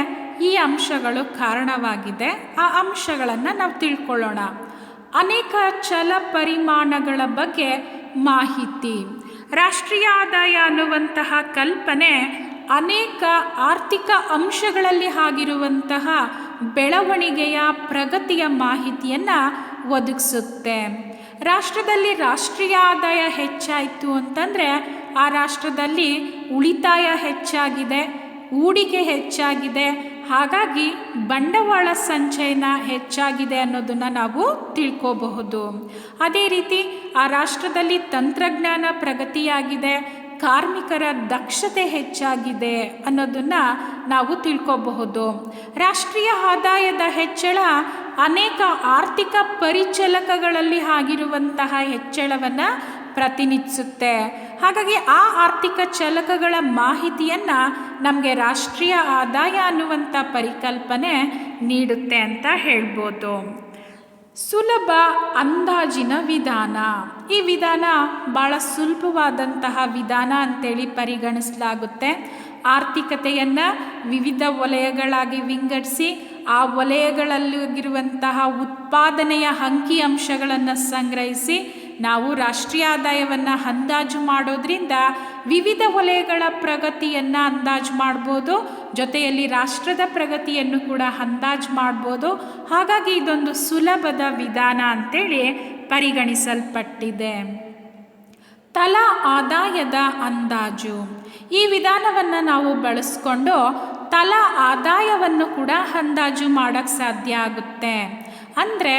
ಈ ಅಂಶಗಳು ಕಾರಣವಾಗಿದೆ. ಆ ಅಂಶಗಳನ್ನು ನಾವು ತಿಳ್ಕೊಳ್ಳೋಣ. ಅನೇಕ ಚಲ ಪರಿಮಾಣಗಳ ಬಗ್ಗೆ ಮಾಹಿತಿ. ರಾಷ್ಟ್ರೀಯ ಆದಾಯ ಅನ್ನುವಂತಹ ಕಲ್ಪನೆ ಅನೇಕ ಆರ್ಥಿಕ ಅಂಶಗಳಲ್ಲಿ ಆಗಿರುವಂತಹ ಬೆಳವಣಿಗೆಯ ಪ್ರಗತಿಯ ಮಾಹಿತಿಯನ್ನು ಒದಗಿಸುತ್ತೆ. ರಾಷ್ಟ್ರದಲ್ಲಿ ರಾಷ್ಟ್ರೀಯ ಆದಾಯ ಹೆಚ್ಚಾಯಿತು ಅಂತಂದರೆ ಆ ರಾಷ್ಟ್ರದಲ್ಲಿ ಉಳಿತಾಯ ಹೆಚ್ಚಾಗಿದೆ, ಹೂಡಿಕೆ ಹೆಚ್ಚಾಗಿದೆ, ಹಾಗಾಗಿ ಬಂಡವಾಳ ಸಂಚಯನ ಹೆಚ್ಚಾಗಿದೆ ಅನ್ನೋದನ್ನು ನಾವು ತಿಳ್ಕೋಬಹುದು. ಅದೇ ರೀತಿ ಆ ರಾಷ್ಟ್ರದಲ್ಲಿ ತಂತ್ರಜ್ಞಾನ ಪ್ರಗತಿಯಾಗಿದೆ ಕಾರ್ಮಿಕರ ದಕ್ಷತೆ ಹೆಚ್ಚಾಗಿದೆ ಅನ್ನೋದನ್ನು ನಾವು ತಿಳ್ಕೋಬಹುದು. ರಾಷ್ಟ್ರೀಯ ಆದಾಯದ ಹೆಚ್ಚಳ ಅನೇಕ ಆರ್ಥಿಕ ಪರಿಚಲಕಗಳಲ್ಲಿ ಆಗಿರುವಂತಹ ಹೆಚ್ಚಳವನ್ನು ಪ್ರತಿನಿಧಿಸುತ್ತೆ. ಹಾಗಾಗಿ ಆ ಆರ್ಥಿಕ ಚಲಕಗಳ ಮಾಹಿತಿಯನ್ನು ನಮಗೆ ರಾಷ್ಟ್ರೀಯ ಆದಾಯ ಅನ್ನುವಂಥ ಪರಿಕಲ್ಪನೆ ನೀಡುತ್ತೆ ಅಂತ ಹೇಳ್ಬೋದು. ಸುಲಭ ಅಂದಾಜಿನ ವಿಧಾನ. ಈ ವಿಧಾನ ಭಾಳ ಸುಲಭವಾದಂತಹ ವಿಧಾನ ಅಂತೇಳಿ ಪರಿಗಣಿಸಲಾಗುತ್ತೆ. ಆರ್ಥಿಕತೆಯನ್ನು ವಿವಿಧ ವಲಯಗಳಾಗಿ ವಿಂಗಡಿಸಿ, ಆ ವಲಯಗಳಲ್ಲಿರುವಂತಹ ಉತ್ಪಾದನೆಯ ಅಂಕಿಅಂಶಗಳನ್ನು ಸಂಗ್ರಹಿಸಿ ನಾವು ರಾಷ್ಟ್ರೀಯ ಆದಾಯವನ್ನು ಅಂದಾಜು ಮಾಡೋದ್ರಿಂದ ವಿವಿಧ ವಲಯಗಳ ಪ್ರಗತಿಯನ್ನು ಅಂದಾಜು ಮಾಡ್ಬೋದು, ಜೊತೆಯಲ್ಲಿ ರಾಷ್ಟ್ರದ ಪ್ರಗತಿಯನ್ನು ಕೂಡ ಅಂದಾಜು ಮಾಡ್ಬೋದು. ಹಾಗಾಗಿ ಇದೊಂದು ಸುಲಭದ ವಿಧಾನ ಅಂತೇಳಿ ಪರಿಗಣಿಸಲ್ಪಟ್ಟಿದೆ. ತಲಾ ಆದಾಯದ ಅಂದಾಜು. ಈ ವಿಧಾನವನ್ನು ನಾವು ಬಳಸ್ಕೊಂಡು ತಲಾ ಆದಾಯವನ್ನು ಕೂಡ ಅಂದಾಜು ಮಾಡೋಕ್ಕೆ ಸಾಧ್ಯ ಆಗುತ್ತೆ. ಅಂದರೆ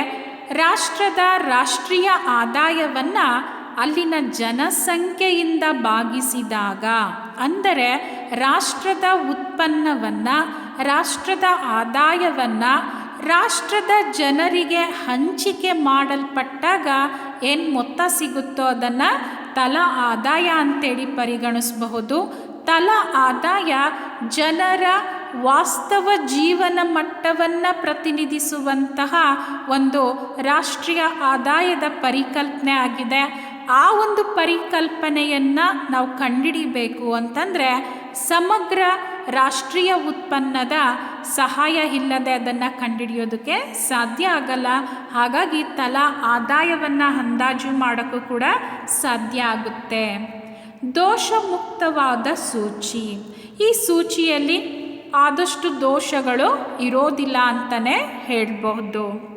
ರಾಷ್ಟ್ರದ ರಾಷ್ಟ್ರೀಯ ಆದಾಯವನ್ನು ಅಲ್ಲಿನ ಜನಸಂಖ್ಯೆಯಿಂದ ಭಾಗಿಸಿದಾಗ, ಅಂದರೆ ರಾಷ್ಟ್ರದ ಉತ್ಪನ್ನವನ್ನು, ರಾಷ್ಟ್ರದ ಆದಾಯವನ್ನು ರಾಷ್ಟ್ರದ ಜನರಿಗೆ ಹಂಚಿಕೆ ಮಾಡಲ್ಪಟ್ಟಾಗ ಏನು ಮೊತ್ತ ಸಿಗುತ್ತೋ ಅದನ್ನು ತಲಾ ಆದಾಯ ಅಂತೇಳಿ ಪರಿಗಣಿಸಬಹುದು. ತಲಾ ಆದಾಯ ಜನರ ವಾಸ್ತವ ಜೀವನ ಮಟ್ಟವನ್ನು ಪ್ರತಿನಿಧಿಸುವಂತಹ ಒಂದು ರಾಷ್ಟ್ರೀಯ ಆದಾಯದ ಪರಿಕಲ್ಪನೆ ಆಗಿದೆ. ಆ ಒಂದು ಪರಿಕಲ್ಪನೆಯನ್ನು ನಾವು ಕಂಡಿಡಿಬೇಕು ಅಂತಂದರೆ ಸಮಗ್ರ ರಾಷ್ಟ್ರೀಯ ಉತ್ಪನ್ನದ ಸಹಾಯ ಇಲ್ಲದೆ ಅದನ್ನು ಕಂಡಿಡಿಯೋದಕ್ಕೆ ಸಾಧ್ಯ ಆಗಲ್ಲ. ಹಾಗಾಗಿ ತಲಾ ಆದಾಯವನ್ನು ಅಂದಾಜು ಮಾಡೋಕ್ಕೂ ಕೂಡ ಸಾಧ್ಯ ಆಗುತ್ತೆ. ದೋಷಮುಕ್ತವಾದ ಸೂಚಿ. ಈ ಸೂಚಿಯಲ್ಲಿ ಆದಷ್ಟು ದೋಷಗಳು ಇರೋದಿಲ್ಲ ಅಂತಲೇ ಹೇಳಬಹುದು.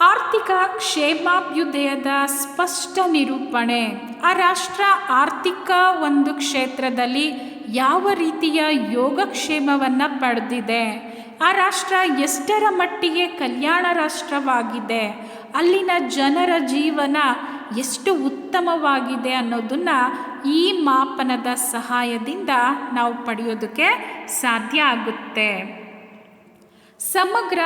ಆರ್ಥಿಕ ಕ್ಷೇಮಾಭ್ಯುದಯದ ಸ್ಪಷ್ಟ ನಿರೂಪಣೆ. ಆ ರಾಷ್ಟ್ರ ಆರ್ಥಿಕ ಒಂದು ಕ್ಷೇತ್ರದಲ್ಲಿ ಯಾವ ರೀತಿಯ ಯೋಗಕ್ಷೇಮವನ್ನು ಪಡೆದಿದೆ? ಆ ರಾಷ್ಟ್ರ ಎಷ್ಟರ ಮಟ್ಟಿಗೆ ಕಲ್ಯಾಣ ರಾಷ್ಟ್ರವಾಗಿದೆ? ಅಲ್ಲಿನ ಜನರ ಜೀವನ ಎಷ್ಟು ಉತ್ತಮವಾಗಿದೆ ಅನ್ನೋದನ್ನು ಈ ಮಾಪನದ ಸಹಾಯದಿಂದ ನಾವು ಪಡೆಯೋದಕ್ಕೆ ಸಾಧ್ಯ ಆಗುತ್ತೆ. ಸಮಗ್ರ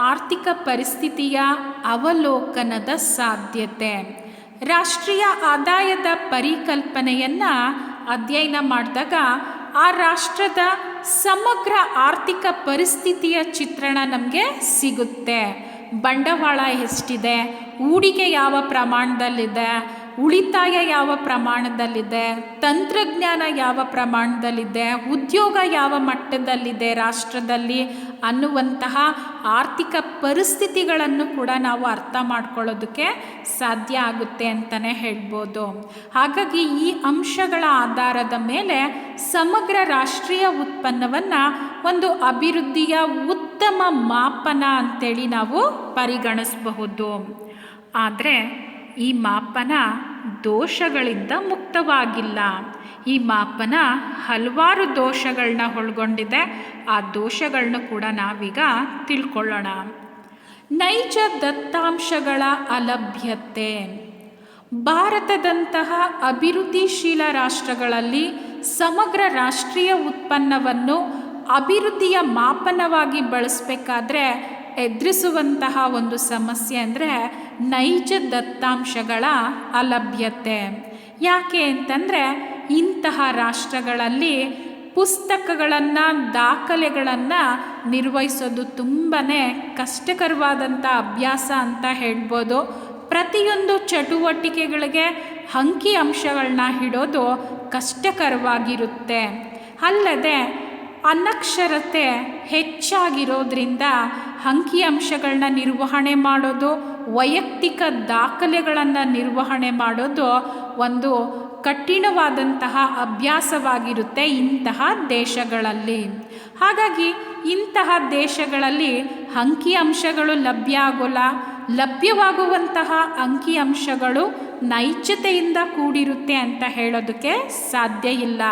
ಆರ್ಥಿಕ ಪರಿಸ್ಥಿತಿಯ ಅವಲೋಕನದ ಸಾಧ್ಯತೆ. ರಾಷ್ಟ್ರೀಯ ಆದಾಯದ ಪರಿಕಲ್ಪನೆಯನ್ನು ಅಧ್ಯಯನ ಮಾಡಿದಾಗ ಆ ರಾಷ್ಟ್ರದ ಸಮಗ್ರ ಆರ್ಥಿಕ ಪರಿಸ್ಥಿತಿಯ ಚಿತ್ರಣ ನಮಗೆ ಸಿಗುತ್ತೆ. ಬಂಡವಾಳ ಎಷ್ಟಿದೆ? ಹೂಡಿಕೆ ಯಾವ ಪ್ರಮಾಣದಲ್ಲಿದೆ? ಉಳಿತಾಯ ಯಾವ ಪ್ರಮಾಣದಲ್ಲಿದೆ? ತಂತ್ರಜ್ಞಾನ ಯಾವ ಪ್ರಮಾಣದಲ್ಲಿದೆ? ಉದ್ಯೋಗ ಯಾವ ಮಟ್ಟದಲ್ಲಿದೆ ರಾಷ್ಟ್ರದಲ್ಲಿ? ಅನ್ನುವಂತಹ ಆರ್ಥಿಕ ಪರಿಸ್ಥಿತಿಗಳನ್ನು ಕೂಡ ನಾವು ಅರ್ಥ ಮಾಡ್ಕೊಳ್ಳೋದಕ್ಕೆ ಸಾಧ್ಯ ಆಗುತ್ತೆ ಅಂತಲೇ ಹೇಳ್ಬೋದು. ಹಾಗಾಗಿ ಈ ಅಂಶಗಳ ಆಧಾರದ ಮೇಲೆ ಸಮಗ್ರ ರಾಷ್ಟ್ರೀಯ ಉತ್ಪನ್ನವನ್ನು ಒಂದು ಅಭಿವೃದ್ಧಿಯ ಉತ್ತಮ ಮಾಪನ ಅಂತೇಳಿ ನಾವು ಪರಿಗಣಿಸಬಹುದು. ಆದರೆ ಈ ಮಾಪನ ದೋಷಗಳಿಂದ ಮುಕ್ತವಾಗಿಲ್ಲ. ಈ ಮಾಪನ ಹಲವಾರು ದೋಷಗಳನ್ನ ಒಳಗೊಂಡಿದೆ. ಆ ದೋಷಗಳನ್ನ ಕೂಡ ನಾವೀಗ ತಿಳ್ಕೊಳ್ಳೋಣ. ನೈಜ ದತ್ತಾಂಶಗಳ ಅಲಭ್ಯತೆ. ಭಾರತದಂತಹ ಅಭಿವೃದ್ಧಿಶೀಲ ರಾಷ್ಟ್ರಗಳಲ್ಲಿ ಸಮಗ್ರ ರಾಷ್ಟ್ರೀಯ ಉತ್ಪನ್ನವನ್ನು ಅಭಿವೃದ್ಧಿಯ ಮಾಪನವಾಗಿ ಬಳಸಬೇಕಾದ್ರೆ ಎದುರಿಸುವಂತಹ ಒಂದು ಸಮಸ್ಯೆ ಅಂದರೆ ನೈಜ ದತ್ತಾಂಶಗಳ ಅಲಭ್ಯತೆ. ಯಾಕೆ ಅಂತಂದರೆ ಇಂತಹ ರಾಷ್ಟ್ರಗಳಲ್ಲಿ ಪುಸ್ತಕಗಳನ್ನು, ದಾಖಲೆಗಳನ್ನು ನಿರ್ವಹಿಸೋದು ತುಂಬಾ ಕಷ್ಟಕರವಾದಂಥ ಅಭ್ಯಾಸ ಅಂತ ಹೇಳ್ಬೋದು. ಪ್ರತಿಯೊಂದು ಚಟುವಟಿಕೆಗಳಿಗೆ ಅಂಕಿ ಅಂಶಗಳನ್ನ ಇಡೋದು ಕಷ್ಟಕರವಾಗಿರುತ್ತೆ. ಅಲ್ಲದೆ ಅನಕ್ಷರತೆ ಹೆಚ್ಚಾಗಿರೋದ್ರಿಂದ ಅಂಕಿಅಂಶಗಳನ್ನ ನಿರ್ವಹಣೆ ಮಾಡೋದು, ವೈಯಕ್ತಿಕ ದಾಖಲೆಗಳನ್ನು ನಿರ್ವಹಣೆ ಮಾಡೋದು ಒಂದು ಕಠಿಣವಾದಂತಹ ಅಭ್ಯಾಸವಾಗಿರುತ್ತೆ ಇಂತಹ ದೇಶಗಳಲ್ಲಿ. ಹಾಗಾಗಿ ಇಂತಹ ದೇಶಗಳಲ್ಲಿ ಅಂಕಿಅಂಶಗಳು ಲಭ್ಯ ಆಗೋಲ್ಲ. ಲಭ್ಯವಾಗುವಂತಹ ಅಂಕಿಅಂಶಗಳು ನೈಜತೆಯಿಂದ ಕೂಡಿರುತ್ತೆ ಅಂತ ಹೇಳೋದಕ್ಕೆ ಸಾಧ್ಯ ಇಲ್ಲ.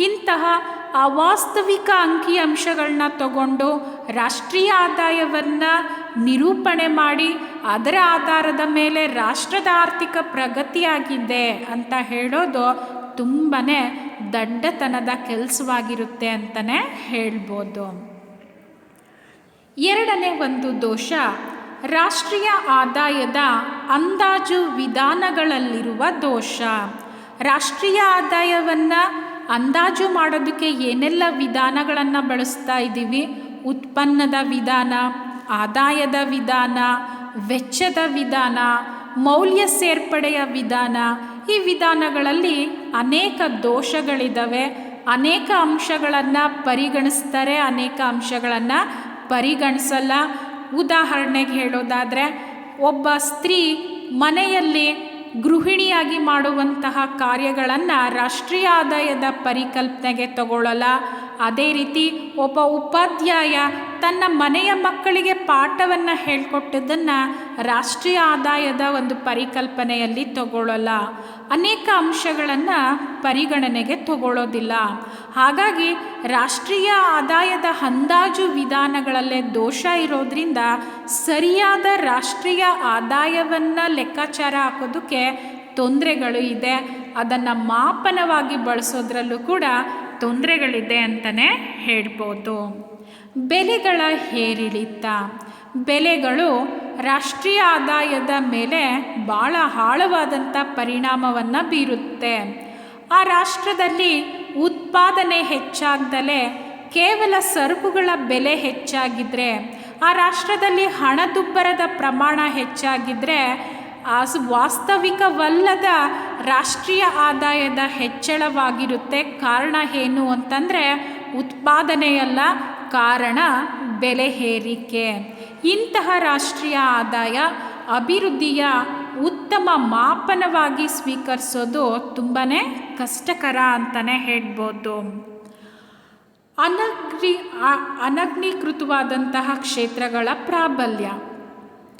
ಇಂತಹ ಅವಾಸ್ತವಿಕ ಅಂಕಿಅಂಶಗಳನ್ನ ತಗೊಂಡು ರಾಷ್ಟ್ರೀಯ ಆದಾಯವನ್ನು ನಿರೂಪಣೆ ಮಾಡಿ ಅದರ ಆಧಾರದ ಮೇಲೆ ರಾಷ್ಟ್ರದ ಆರ್ಥಿಕ ಪ್ರಗತಿಯಾಗಿದೆ ಅಂತ ಹೇಳೋದು ತುಂಬಾ ದಡ್ಡತನದ ಕೆಲಸವಾಗಿರುತ್ತೆ ಅಂತಲೇ ಹೇಳ್ಬೋದು. ಎರಡನೇ ಒಂದು ದೋಷ, ರಾಷ್ಟ್ರೀಯ ಆದಾಯದ ಅಂದಾಜು ವಿಧಾನಗಳಲ್ಲಿರುವ ದೋಷ. ರಾಷ್ಟ್ರೀಯ ಆದಾಯವನ್ನು ಅಂದಾಜು ಮಾಡೋದಕ್ಕೆ ಏನೆಲ್ಲ ವಿಧಾನಗಳನ್ನು ಬಳಸ್ತಾ ಇದ್ದೀವಿ? ಉತ್ಪನ್ನದ ವಿಧಾನ, ಆದಾಯದ ವಿಧಾನ, ವೆಚ್ಚದ ವಿಧಾನ, ಮೌಲ್ಯ ಸೇರ್ಪಡೆಯ ವಿಧಾನ, ಈ ವಿಧಾನಗಳಲ್ಲಿ ಅನೇಕ ದೋಷಗಳಿದ್ದಾವೆ ಅನೇಕ ಅಂಶಗಳನ್ನು ಪರಿಗಣಿಸ್ತಾರೆ, ಅನೇಕ ಅಂಶಗಳನ್ನು ಪರಿಗಣಿಸಲ್ಲ. ಉದಾಹರಣೆಗೆ ಹೇಳೋದಾದರೆ, ಒಬ್ಬ ಸ್ತ್ರೀ ಮನೆಯಲ್ಲಿ ಗೃಹಿಣಿಯಾಗಿ ಮಾಡುವಂತಹ ಕಾರ್ಯಗಳನ್ನು ರಾಷ್ಟ್ರೀಯ ಆದಾಯದ ಪರಿಕಲ್ಪನೆಗೆ ತಗೊಳ್ಳಲ್ಲ. ಅದೇ ರೀತಿ ಒಬ್ಬ ಉಪಾಧ್ಯಾಯ ತನ್ನ ಮನೆಯ ಮಕ್ಕಳಿಗೆ ಪಾಠವನ್ನು ಹೇಳ್ಕೊಟ್ಟದನ್ನು ರಾಷ್ಟ್ರೀಯ ಆದಾಯದ ಒಂದು ಪರಿಕಲ್ಪನೆಯಲ್ಲಿ ತಗೊಳ್ಳಲ್ಲ. ಅನೇಕ ಅಂಶಗಳನ್ನು ಪರಿಗಣನೆಗೆ ತಗೊಳ್ಳೋದಿಲ್ಲ. ಹಾಗಾಗಿ ರಾಷ್ಟ್ರೀಯ ಆದಾಯದ ಅಂದಾಜು ವಿಧಾನಗಳಲ್ಲೇ ದೋಷ ಇರೋದ್ರಿಂದ ಸರಿಯಾದ ರಾಷ್ಟ್ರೀಯ ಆದಾಯವನ್ನು ಲೆಕ್ಕಾಚಾರ ಹಾಕೋದಕ್ಕೆ ತೊಂದರೆಗಳು ಇದೆ. ಅದನ್ನು ಮಾಪನವಾಗಿ ಬಳಸೋದ್ರಲ್ಲೂ ಕೂಡ ತೊಂದರೆಗಳಿದೆ ಅಂತಲೇ ಹೇಳ್ಬೋದು. ಬೆಲೆಗಳ ಏರಿಳಿತ ಬೆಲೆಗಳು ರಾಷ್ಟ್ರೀಯ ಆದಾಯದ ಮೇಲೆ ಭಾಳ ಆಳವಾದಂಥ ಪರಿಣಾಮವನ್ನು ಬೀರುತ್ತೆ. ಆ ರಾಷ್ಟ್ರದಲ್ಲಿ ಉತ್ಪಾದನೆ ಹೆಚ್ಚಾಗ್ದಲೇ ಕೇವಲ ಸರಕುಗಳ ಬೆಲೆ ಹೆಚ್ಚಾಗಿದ್ದರೆ ಆ ರಾಷ್ಟ್ರದಲ್ಲಿ ಹಣದುಬ್ಬರದ ಪ್ರಮಾಣ ಹೆಚ್ಚಾಗಿದ್ದರೆ ಆ ವಾಸ್ತವಿಕವಲ್ಲದ ರಾಷ್ಟ್ರೀಯ ಆದಾಯದ ಹೆಚ್ಚಳವಾಗಿರುತ್ತೆ ಕಾರಣ ಏನು ಅಂತಂದರೆ, ಉತ್ಪಾದನೆಯಲ್ಲ ಕಾರಣ ಬೆಲೆ ಏರಿಕೆ. ಇಂತಹ ರಾಷ್ಟ್ರೀಯ ಆದಾಯ ಅಭಿವೃದ್ಧಿಯ ಉತ್ತಮ ಮಾಪನವಾಗಿ ಸ್ವೀಕರಿಸೋದು ತುಂಬಾ ಕಷ್ಟಕರ ಅಂತಲೇ ಹೇಳ್ಬೋದು. ಅನಗ್ನಿ, ಆ- ಅನಗ್ನೀಕೃತವಾದಂತಹ ಕ್ಷೇತ್ರಗಳ ಪ್ರಾಬಲ್ಯ.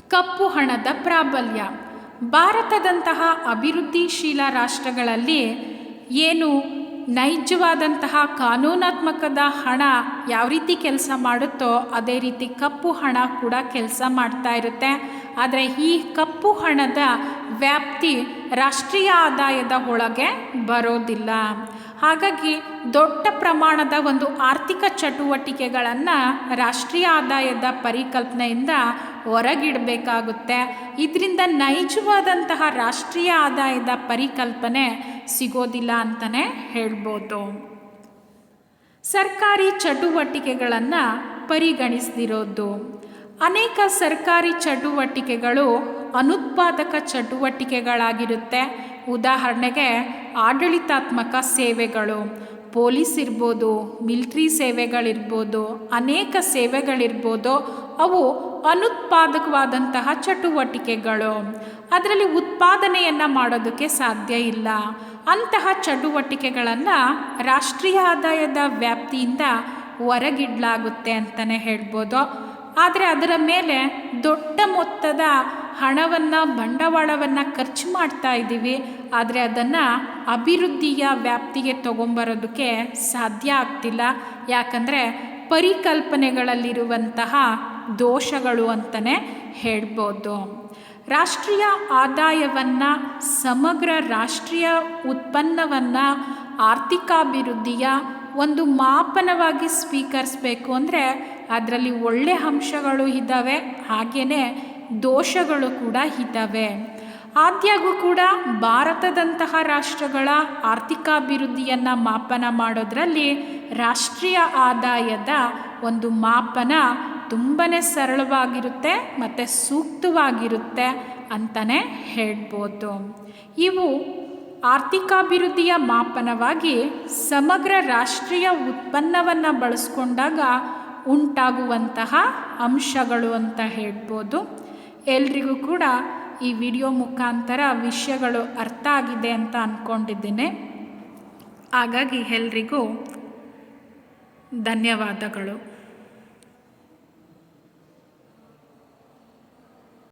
ಕಪ್ಪು ಹಣದ ಪ್ರಾಬಲ್ಯ. ಭಾರತದಂತಹ ಅಭಿವೃದ್ಧಿಶೀಲ ರಾಷ್ಟ್ರಗಳಲ್ಲಿ ಏನು ನೈಜವಾದಂತಹ ಕಾನೂನಾತ್ಮಕದ ಹಣ ಯಾವ ರೀತಿ ಕೆಲಸ ಮಾಡುತ್ತೋ ಅದೇ ರೀತಿ ಕಪ್ಪು ಹಣ ಕೂಡ ಕೆಲಸ ಮಾಡ್ತಾ ಇರುತ್ತೆ. ಆದರೆ ಈ ಕಪ್ಪು ಹಣದ ವ್ಯಾಪ್ತಿ ರಾಷ್ಟ್ರೀಯ ಆದಾಯದ ಒಳಗೆ ಬರೋದಿಲ್ಲ. ಹಾಗಾಗಿ ದೊಡ್ಡ ಪ್ರಮಾಣದ ಒಂದು ಆರ್ಥಿಕ ಚಟುವಟಿಕೆಗಳನ್ನು ರಾಷ್ಟ್ರೀಯ ಆದಾಯದ ಪರಿಕಲ್ಪನೆಯಿಂದ ಹೊರಗಿಡಬೇಕಾಗುತ್ತೆ. ಇದರಿಂದ ನೈಜವಾದಂತಹ ರಾಷ್ಟ್ರೀಯ ಆದಾಯದ ಪರಿಕಲ್ಪನೆ ಸಿಗೋದಿಲ್ಲ ಅಂತಲೇ ಹೇಳ್ಬೋದು. ಸರ್ಕಾರಿ ಚಟುವಟಿಕೆಗಳನ್ನು ಪರಿಗಣಿಸದಿರೋದು ಅನೇಕ ಸರ್ಕಾರಿ ಚಟುವಟಿಕೆಗಳು ಅನುತ್ಪಾದಕ ಚಟುವಟಿಕೆಗಳಾಗಿರುತ್ತೆ. ಉದಾಹರಣೆಗೆ ಆಡಳಿತಾತ್ಮಕ ಸೇವೆಗಳು. ಪೊಲೀಸ್ ಇರ್ಬೋದು, ಮಿಲ್ಟ್ರಿ ಸೇವೆಗಳಿರ್ಬೋದು, ಅನೇಕ ಸೇವೆಗಳಿರ್ಬೋದು, ಅವು ಅನುತ್ಪಾದಕವಾದಂತಹ ಚಟುವಟಿಕೆಗಳು. ಅದರಲ್ಲಿ ಉತ್ಪಾದನೆಯನ್ನು ಮಾಡೋದಕ್ಕೆ ಸಾಧ್ಯ ಇಲ್ಲ. ಅಂತಹ ಚಟುವಟಿಕೆಗಳನ್ನು ರಾಷ್ಟ್ರೀಯ ಆದಾಯದ ವ್ಯಾಪ್ತಿಯಿಂದ ಹೊರಗಿಡಲಾಗುತ್ತೆ ಅಂತಲೇ ಹೇಳ್ಬೋದು. ಆದರೆ ಅದರ ಮೇಲೆ ದೊಡ್ಡ ಮೊತ್ತದ ಹಣವನ್ನು, ಬಂಡವಾಳವನ್ನು ಖರ್ಚು ಮಾಡ್ತಾ ಇದ್ದೀವಿ. ಆದರೆ ಅದನ್ನು ಅಭಿವೃದ್ಧಿಯ ವ್ಯಾಪ್ತಿಗೆ ತಗೊಂಬರೋದಕ್ಕೆ ಸಾಧ್ಯ ಆಗ್ತಿಲ್ಲ. ಯಾಕಂದರೆ ಪರಿಕಲ್ಪನೆಗಳಲ್ಲಿರುವಂತಹ ದೋಷಗಳು ಅಂತಲೇ ಹೇಳ್ಬೋದು. ರಾಷ್ಟ್ರೀಯ ಆದಾಯವನ್ನು, ಸಮಗ್ರ ರಾಷ್ಟ್ರೀಯ ಉತ್ಪನ್ನವನ್ನು ಆರ್ಥಿಕಾಭಿವೃದ್ಧಿಯ ಒಂದು ಮಾಪನವಾಗಿ ಸ್ವೀಕರಿಸಬೇಕು ಅಂದರೆ ಅದರಲ್ಲಿ ಒಳ್ಳೆ ಅಂಶಗಳು ಇದ್ದಾವೆ. ಹಾಗೆಯೇ ದೋಷಗಳು ಕೂಡ ಇದ್ದಾವೆ ಆದ್ಯಾಗೂ ಕೂಡ ಭಾರತದಂತಹ ರಾಷ್ಟ್ರಗಳ ಆರ್ಥಿಕಾಭಿವೃದ್ಧಿಯನ್ನು ಮಾಪನ ಮಾಡೋದರಲ್ಲಿ ರಾಷ್ಟ್ರೀಯ ಆದಾಯದ ಒಂದು ಮಾಪನ ತುಂಬಾ ಸರಳವಾಗಿರುತ್ತೆ ಮತ್ತು ಸೂಕ್ತವಾಗಿರುತ್ತೆ ಅಂತಲೇ ಹೇಳ್ಬೋದು. ಇವು ಆರ್ಥಿಕಾಭಿವೃದ್ಧಿಯ ಮಾಪನವಾಗಿ ಸಮಗ್ರ ರಾಷ್ಟ್ರೀಯ ಉತ್ಪನ್ನವನ್ನು ಬಳಸ್ಕೊಂಡಾಗ ಉಂಟಾಗುವಂತಹ ಅಂಶಗಳು ಅಂತ ಹೇಳ್ಬೋದು. ಎಲ್ರಿಗೂ ಕೂಡ ಈ ವಿಡಿಯೋ ಮುಖಾಂತರ ವಿಷಯಗಳು ಅರ್ಥ ಆಗಿದೆ ಅಂತ ಅಂದ್ಕೊಂಡಿದ್ದೇನೆ ಹಾಗಾಗಿ ಎಲ್ರಿಗೂ ಧನ್ಯವಾದಗಳು.